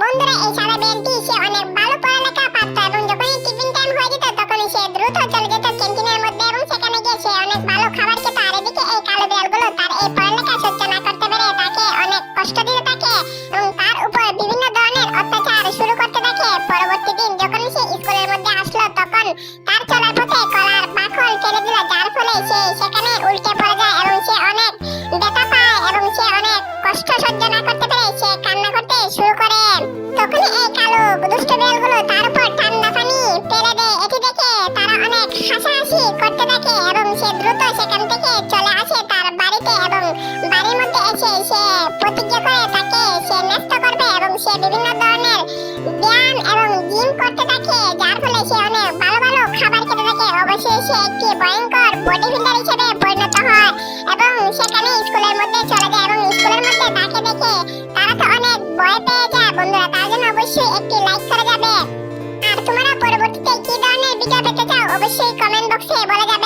বন্ধুরা, এই সাদা বেলটি সে অনেক ভালো পড়ালেখা পারত এবং যখনই টিফিন টাইম হয়ে যেত, তখনই সে দ্রুত চলে যেত ক্যান্টিনের মধ্যে এবং সেখানে গিয়ে সে অনেক ভালো খাবার খেত। আর এদিকে এই কালো বিড়ালগুলো তার এই পড়ালেখা সহ্য না করতে পেরে তাকে অনেক কষ্ট দিতে থাকে এবং তার উপর বিভিন্ন ধরনের অত্যাচার শুরু করতে থাকে। পরবর্তী দিন যখন সে স্কুলের মধ্যে আসলো, তখন তার চলার পথে কলার ফেলে দিল, যার ফলে সে সেখানে উল্টে পড়ে যায় এবং সে অনেক ব্যথা পায় এবং সে অনেক কষ্ট সহ্য না করতে থাকে এবং সে দ্রুত সেখান থেকে চলে আসে তার বাড়িতে এবং বাড়ির মধ্যে এসে সে প্রতিজ্ঞা করে তাকে সে ন্যস্ত করবে এবং সে বিভিন্ন ধরনের ব্যায়াম এবং জিম করতে থাকে, যার ফলে সে অনেক ভালো ভালো খাবার খেতে থাকে। অবশ্যই সে একটি ভয়ঙ্কর বডি বিল্ডার হিসেবে পরিণত হয় এবং সেখানে স্কুলের মধ্যে চলে যায় এবং স্কুলের মধ্যে তাকে দেখে তারা তো অনেক ভয় পেয়ে যায়। বন্ধুরা, তার জন্য অবশ্যই একটি লাইক করা যাবে। আর তোমরা পরবর্তীতে কি ধরনের ভিডিও পেতে চাও, অবশ্যই কমেন্ট বক্সে বলে যাবে।